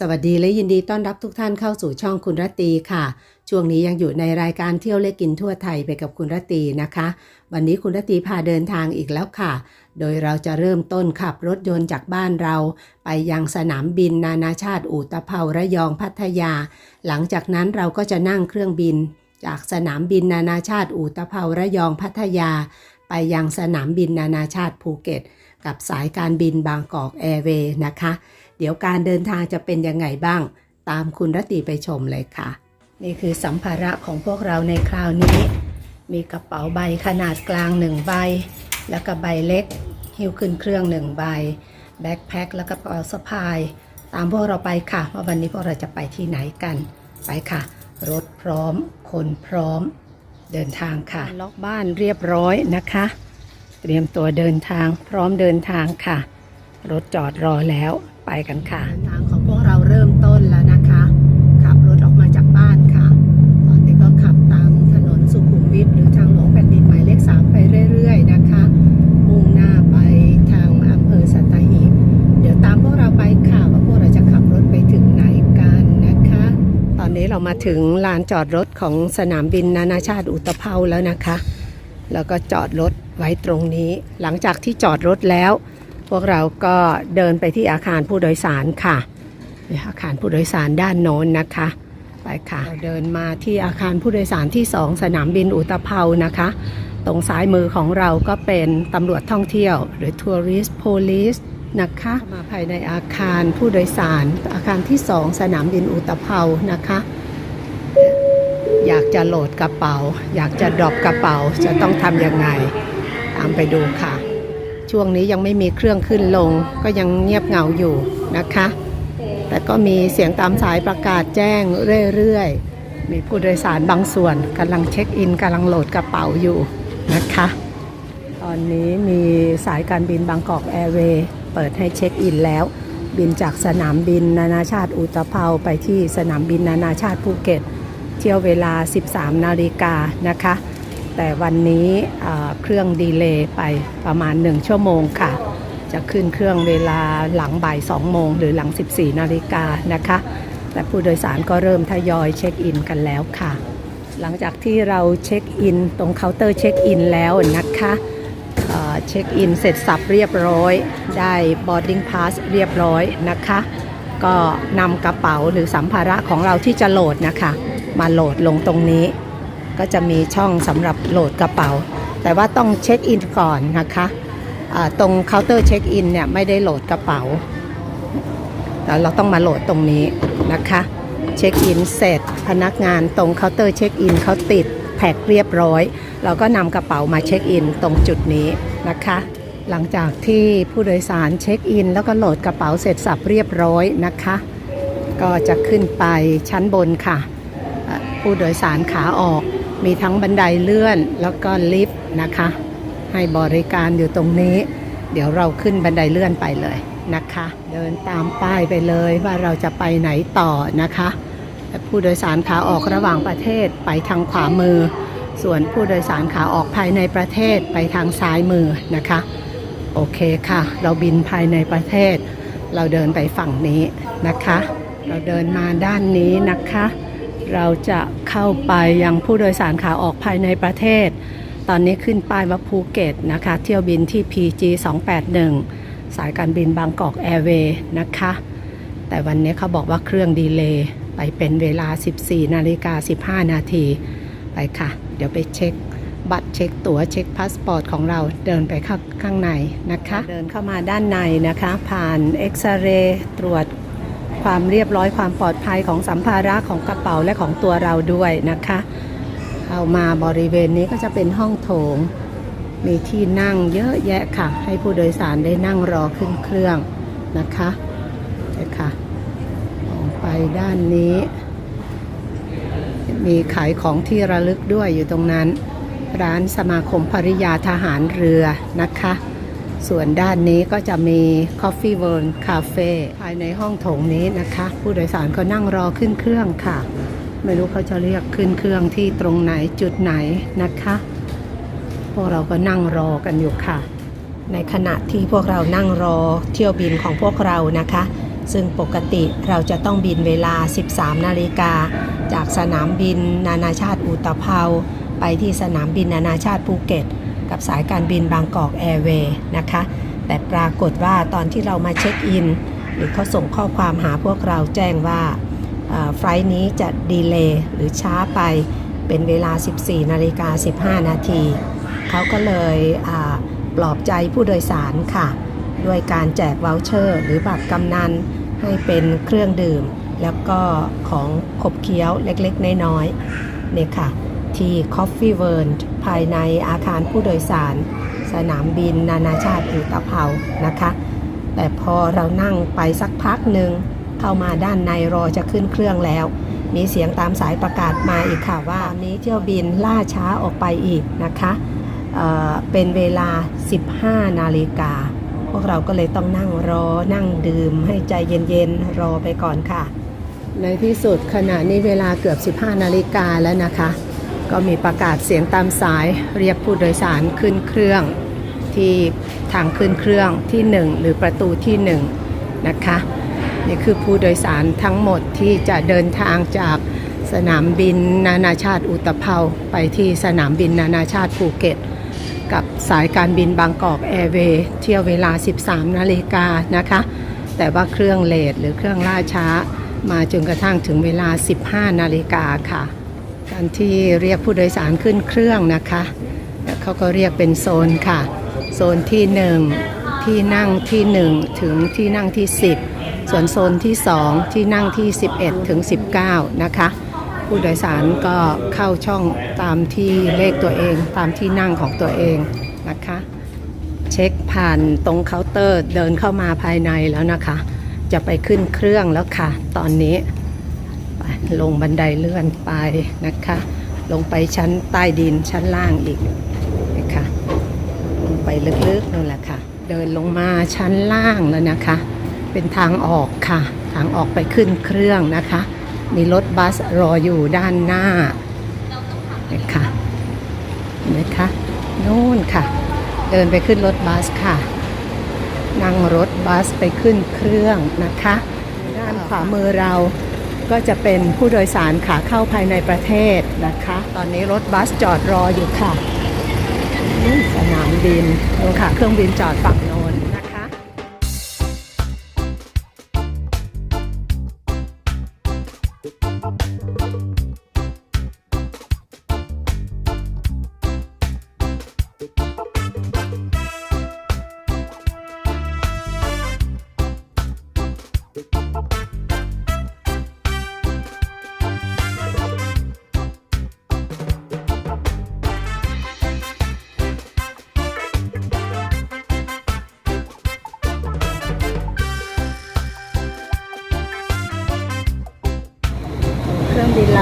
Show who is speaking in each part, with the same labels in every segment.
Speaker 1: สวัสดีและยินดีต้อนรับทุกท่านเข้าสู่ช่องคุณรตีค่ะ ช่วงนี้ยังอยู่ในรายการเที่ยวเล็กกินทั่วไทยไปกับคุณรตีนะคะ วันนี้คุณรตีพาเดินทางอีกแล้วค่ะ โดยเราจะเริ่มต้นขับรถยนต์จากบ้านเรา ไปยังสนามบินนานาชาติอุตภเปาระยองพัทยา หลังจากนั้นเราก็จะนั่งเครื่องบิน จากสนามบินนานาชาติอุตภเปาระยองพัทยา ไปยังสนามบินนานาชาติภูเก็ต กับสายการบินบางกอกแอร์เวย์นะคะ เดี๋ยวการเดินทางจะเป็นยังไงบ้าง ตามคุณรตตีไปชมเลยค่ะ นี่คือสัมภาระของพวกเราในคราวนี้ มีกระเป๋าใบขนาดกลางหนึ่งใบ แล้วก็ใบเล็ก หิ้วขึ้นเครื่องหนึ่งใบ แบ็คแพ็คแล้วก็กระเป๋าสะพาย ตามพวกเราไปค่ะว่าวันนี้พวกเราจะไปที่ไหนกัน ไปค่ะ รถพร้อม คนพร้อม เดินทางค่ะ ล็อกบ้านเรียบร้อยนะคะ เตรียมตัวเดินทางพร้อมเดินทางค่ะรถจอดรอแล้ว ไปกันค่ะ ทางของพวกเราเริ่มต้นแล้วนะคะ ขับรถออกมาจากบ้านค่ะ ตอนนี้ก็ขับตามถนนสุขุมวิทหรือทางหลวงแผ่นดินหมายเลขสามไปเรื่อย ๆ นะคะ มุ่งหน้าไปทางอำเภอสัตหีบ เดี๋ยวตามพวกเราไปค่ะว่าพวกเราจะขับรถไปถึงไหนกันนะคะ ตอนนี้เรามาถึงลานจอดรถของสนามบินนานาชาติอุตภเปาแล้วนะคะ แล้วก็จอดรถไว้ตรงนี้ หลังจากที่จอดรถแล้ว พวกเราก็เดินไปที่อาคารผู้โดยสารค่ะอาคารผู้โดยสารด้านโน้นนะคะ ไปค่ะเราเดินมาที่อาคารผู้โดยสารที่ 2 สนามบินอุตภเปานะคะ ตรงซ้ายมือของเราก็เป็นตำรวจท่องเที่ยว หรือ Tourist Police นะคะมาภายในอาคารผู้โดยสาร อาคารที่ 2 สนามบินอุตภเปานะคะ อยากจะโหลดกระเป๋า อยากจะดรอปกระเป๋าจะต้องทำยังไง ตามไปดูค่ะ ช่วงนี้ยังไม่มีเครื่องขึ้นลง ก็ยังเงียบเหงาอยู่นะคะ แต่ก็มีเสียงตามสายประกาศแจ้งเรื่อยๆ มีผู้โดยสารบางส่วนกำลังเช็คอินกำลังโหลดกระเป๋าอยู่นะคะ ตอนนี้มีสายการบินบางกอกแอร์เวย์เปิดให้เช็คอินแล้ว บินจากสนามบินนานาชาติอุตภเปาไปที่สนามบินนานาชาติภูเก็ต เที่ยวเวลา 13 นาฬิกานะคะ แต่วันนี้เครื่องดีเลย์ไปประมาณ 1 ชั่วโมงค่ะ จะขึ้นเครื่องเวลาหลังบ่าย 2 โมง หรือหลัง 14 นาฬิกานะคะ แต่ผู้โดยสารก็เริ่มทยอยเช็คอินกันแล้วค่ะ หลังจากที่เราเช็คอินตรงเคาน์เตอร์เช็คอินแล้วนะคะเเช็คอินเสร็จสับเรียบร้อย ได้ boarding pass เรียบร้อยนะคะ ก็นำกระเป๋าหรือสัมภาระของเราที่จะโหลดนะคะ มาโหลดลงตรงนี้ ก็จะมีช่องสำหรับโหลดกระเป๋า แต่ว่าต้องเช็คอินก่อนนะคะอ่าตรงเคาน์เตอร์เช็คอินเนี่ยไม่ได้โหลดกระเป๋าแต่เราต้องมาโหลดตรงนี้นะคะเช็คอินเสร็จพนักงานตรงเคาน์เตอร์เช็คอินเขาติดแพ็คเรียบร้อย เราก็นำกระเป๋ามาเช็คอินตรงจุดนี้นะคะ หลังจากที่ผู้โดยสารเช็คอิน แล้วก็โหลดกระเป๋าเสร็จสับเรียบร้อยนะคะ ก็จะขึ้นไปชั้นบนค่ะ ผู้โดยสารขาออก มีทั้งบันไดเลื่อนแล้วก็ลิฟต์นะคะ ให้บริการอยู่ตรงนี้ เดี๋ยวเราขึ้นบันไดเลื่อนไปเลยนะคะ เดินตามป้ายไปเลยว่าเราจะไปไหนต่อนะคะผู้โดยสารขาออกระหว่างประเทศไปทางขวามือ ส่วนผู้โดยสารขาออกภายในประเทศไปทางซ้ายมือนะคะ โอเคค่ะ เราบินภายในประเทศ เราเดินไปฝั่งนี้นะคะ เราเดินมาด้านนี้นะคะ เราจะเข้าไปยังผู้โดยสารขาออกภายในประเทศ ตอนนี้ขึ้นป้ายว่าภูเก็ตนะคะ เที่ยวบินที่ PG 281 สายการบินบางกอกแอร์เวย์นะคะ แต่วันนี้เขาบอกว่าเครื่องดีเลย์ไปเป็นเวลา 14 นาฬิกา 15 นาทีไปค่ะ เดี๋ยวไปเช็คบัตรเช็คตั๋วเช็คพาสปอร์ตของเราเดินไปข้างข้างในนะคะ เดินเข้ามาด้านในนะคะ ผ่านเอ็กซเรย์ตรวจ ความเรียบร้อยความปลอดภัยของสัมภาระของกระเป๋าและของตัวเราด้วยนะคะเข้ามาบริเวณนี้ก็จะเป็นห้องโถง มีที่นั่งเยอะแยะค่ะ ให้ผู้โดยสารได้นั่งรอขึ้นเครื่องนะคะเดี๋ยวค่ะออกไปด้านนี้ มีขายของที่ระลึกด้วยอยู่ตรงนั้น ร้านสมาคมภริยาทหารเรือนะคะ ส่วนด้านนี้ก็จะมี Coffee World Cafe ภายในห้องโถงนี้นะคะ ผู้โดยสารก็นั่งรอขึ้นเครื่องค่ะ ไม่รู้เขาจะเรียกขึ้นเครื่องที่ตรงไหนจุดไหนนะคะ พวกเราก็นั่งรอกันอยู่ค่ะ ในขณะที่พวกเรานั่งรอเที่ยวบินของพวกเรานะคะ ซึ่งปกติเราจะต้องบินเวลา 13 นาฬิกา จากสนามบินนานาชาติอุตภเปาไปที่สนามบินนานาชาติภูเก็ต กับสายการบินบางกอกแอร์เวย์นะคะแต่ปรากฏว่าตอนที่เรามาเช็คอิน หรือเขาส่งข้อความหาพวกเราแจ้งว่าไฟล์นี้จะดีเลย์หรือช้าไปเป็นเวลา 14นาฬิกา15 นาที เขาก็เลยปลอบใจผู้โดยสารค่ะ ด้วยการแจก v o ลเชอร์ หรือบัตรกำนันให้เป็นเครื่องดื่ม แล้วก็ของขบเคี้ยวเล็กๆ น้อยๆเนี่ยค่ะ ที่ Coffee World ภายในอาคารผู้โดยสาร สนามบินนานาชาติอุตภเปานะคะ แต่พอเรานั่งไปสักพักหนึ่งเข้ามาด้านในรอจะขึ้นเครื่องแล้ว มีเสียงตามสายประกาศมาอีกค่ะว่านี้เที่ยวบินล่าช้าออกไปอีกนะคะเเป็นเวลา 15 นาฬิกาพวกเราก็เลยต้องนั่งรอนั่งดื่มให้ใจเย็นๆ รอไปก่อนค่ะ ในที่สุดขณะนี้เวลาเกือบ 15 นาฬิกาแล้วนะคะ ก็มีประกาศเสียงตามสายเรียกผู้โดยสารขึ้นเครื่องที่ทางขึ้นเครื่องที่ 1 หรือประตูที่ 1 นะคะนี่คือผู้โดยสารทั้งหมดที่จะเดินทางจากสนามบินนานาชาติอุตภเปาไปที่สนามบินนานาชาติภูเก็ต กับสายการบินบางกอกแอร์เวย์เที่ยวเวลา 13 นาฬิกานะคะ แต่ว่าเครื่องเลทหรือเครื่องล่าช้า มาจนกระทั่งถึงเวลา 15 นาฬิกาค่ะ การที่เรียกผู้โดยสารขึ้นเครื่องนะคะแล้วเขาก็เรียกเป็นโซนค่ะ โซนที่1ที่นั่งที่1ถึงที่นั่งที่10ส่วนโซนที่2ที่นั่งที่11ถึง19นะคะ ผู้โดยสารก็เข้าช่องตามที่เลขตัวเองตามที่นั่งของตัวเองนะคะ เช็คผ่านตรงเคาน์เตอร์เดินเข้ามาภายในแล้วนะคะ จะไปขึ้นเครื่องแล้วค่ะ ตอนนี้ ลงบันไดเลื่อนไปนะคะ ลงไปชั้นใต้ดินชั้นล่างอีกนะคะลงไปลึกๆนั่นแหละค่ะ เดินลงมาชั้นล่างแล้วนะคะ เป็นทางออกค่ะ ทางออกไปขึ้นเครื่องนะคะ มีรถบัสรออยู่ด้านหน้านะคะเห็นไหมคะนู่นค่ะ เดินไปขึ้นรถบัสค่ะ นั่งรถบัสไปขึ้นเครื่องนะคะ ด้านขวามือเรา ก็จะเป็นผู้โดยสารขาเข้าภายในประเทศนะคะ ตอนนี้รถบัสจอดรออยู่ค่ะสนามบินนู่นค่ะ เครื่องบินจอดฝั่งโน้น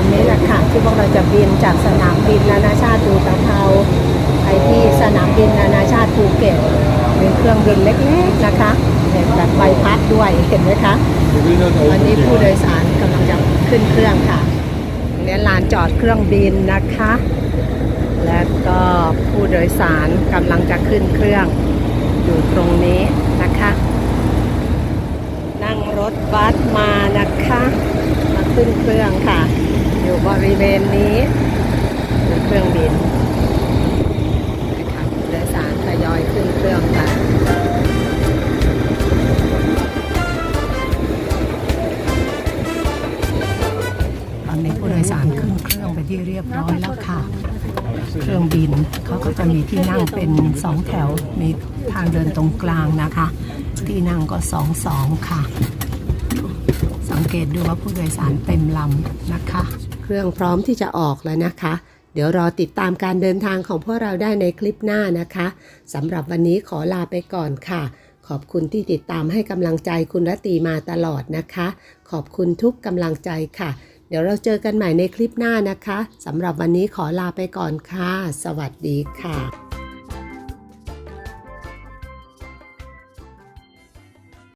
Speaker 1: รื่องบินลำนี้แหละค่ะ ที่พวกเราจะบินจากสนามบินนานาชาติดูตะเภาไปที่สนามบินนานาชาติภูเก็ตเป็นเครื่องบินเล็กๆนะคะเห็นแบบใบพัดด้วยเห็นไหมคะวันนี้ผู้โดยสารกำลังจะขึ้นเครื่องค่ะเนี่ยลานจอดเครื่องบินนะคะ และก็ผู้โดยสารกำลังจะขึ้นเครื่องอยู่ตรงนี้นะคะ นั่งรถบัสมานะคะ มาขึ้นเครื่องค่ะ ริเวณนี้คือเครื่องบินนะคะผู้โดยสารทยอยขึ้นเครื่องค่ะตอนนี้ผู้โดยสารขึ้นเครื่องไปที่เรียบร้อยแล้วค่ะ เครื่องบินเขาก็จะมีที่นั่งเป็นสองแถว มีทางเดินตรงกลางนะคะ ที่นั่งก็สองสองค่ะ สังเกตดูว่าผู้โดยสารเต็มลำนะคะ เครื่องพร้อมที่จะออกแล้วนะคะ เดี๋ยวรอติดตามการเดินทางของพวกเราได้ในคลิปหน้านะคะสำหรับวันนี้ขอลาไปก่อนค่ะ ขอบคุณที่ติดตามให้กำลังใจคุณรตีมาตลอดนะคะ ขอบคุณทุกกำลังใจค่ะ เดี๋ยวเราเจอกันใหม่ในคลิปหน้านะคะสำหรับวันนี้ขอลาไปก่อนค่ะ สวัสดีค่ะ